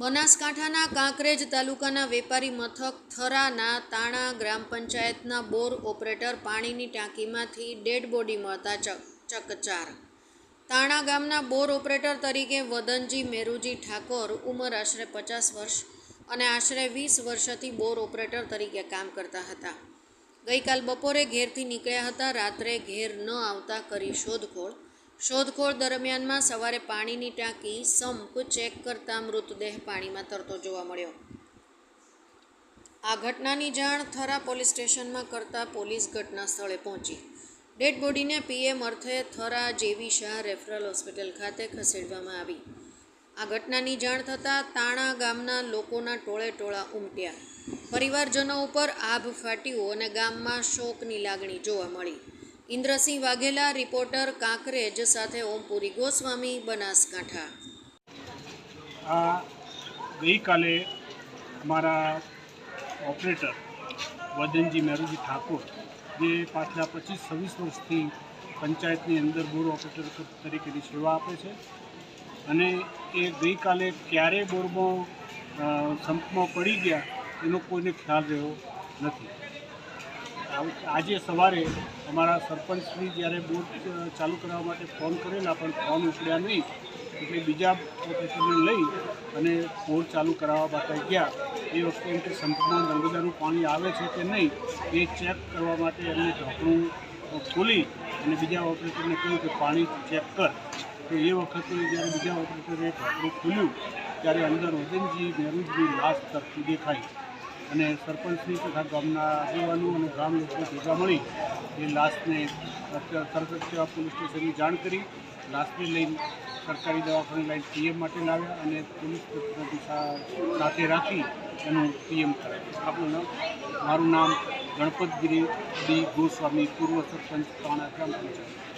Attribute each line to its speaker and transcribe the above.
Speaker 1: બનાસકાંઠાના કાંકરેજ તાલુકાના વેપારી મથક થરાના તાણા ગ્રામ પંચાયતના બોર ઓપરેટર પાણીની ટાંકીમાંથી ડેડ બોડી મળતા ચક, ચકચાર. તાણા ગામના બોર ઓપરેટર તરીકે વદનજી મેરુજી ઠાકોર ઉંમર આશરે પચાસ વર્ષ અને આશરે વીસ વર્ષથી બોર ઓપરેટર તરીકે કામ કરતા હતા. ગઈકાલ બપોરે ઘેરથી નીકળ્યા હતા, રાત્રે ઘેર ન આવતા કરી શોધખોળ શોધખોળ દરમિયાનમાં સવારે પાણીની ટાંકી સંપ ચેક કરતા મૃતદેહ પાણીમાં તરતો જોવા મળ્યો. આ ઘટનાની જાણ થરા પોલીસ સ્ટેશનમાં કરતા પોલીસ ઘટના સ્થળે પહોંચી. ડેડ બોડીને પીએમ અર્થે થરા જેવી શાહ રેફરલ હોસ્પિટલ ખાતે ખસેડવામાં આવી. આ ઘટનાની જાણ થતાં તાણા ગામના લોકોના ટોળે ટોળા ઉમટ્યા. પરિવારજનો ઉપર આભ ફાટ્યું અને ગામમાં શોકની લાગણી જોવા મળી. ઇન્દ્રસિંહ વાઘેલા, રિપોર્ટર કાંકરેજ સાથે ઓમપુરી ગોસ્વામી, બનાસકાંઠા.
Speaker 2: આ ગઈકાલે અમારા ઓપરેટર વદનજી મેરુજી ઠાકોર, જે પાછલા પચીસ છવ્વીસ વર્ષથી પંચાયતની અંદર બોર ઓપરેટર તરીકેની સેવા આપે છે અને એ ગઈકાલે ક્યારે બોરમાં સંપમાં પડી ગયા એનો કોઈને ખ્યાલ રહ્યો નથી. આજે સવારે અમારા સરપંચશ્રી જ્યારે બોટ ચાલુ કરવા માટે ફોન કરેલા પણ ફોન ઉપડ્યા નહીં. એટલે બીજા ઓપરેટરને લઈ અને બોટ ચાલુ કરાવવા માટે ગયા. એ વખતે એમ કે સંપૂર્ણ નર્મદાનું પાણી આવે છે કે નહીં, એ ચેક કરવા માટે એમને ઢાંકણું ખોલી અને બીજા ઓપરેટરને કહ્યું કે પાણી ચેક કર. તો એ વખતે જ્યારે બીજા ઓપરેટરે ઢાંકણું ખોલ્યું, ત્યારે અંદર વજનજી મેરુજની લાશ તરતી દેખાઈ. અને સરપંચની તથા ગામના આગેવાનો અને ગ્રામ લોકો ભેગા મળી એ લાશને તરત પોલીસ સ્ટેશનની જાણ કરી, લાશને લઈને સરકારી દવાખાને લઈને પીએમ માટે લાવ્યા અને પોલીસ સાથે રાખી એનું પીએમ કરાવ્યું. આપણું નામ? મારું નામ ગણપતગીરી ડી ગોસ્વામી, પૂર્વ સરપંચ તાણા ગ્રામ પંચાયત.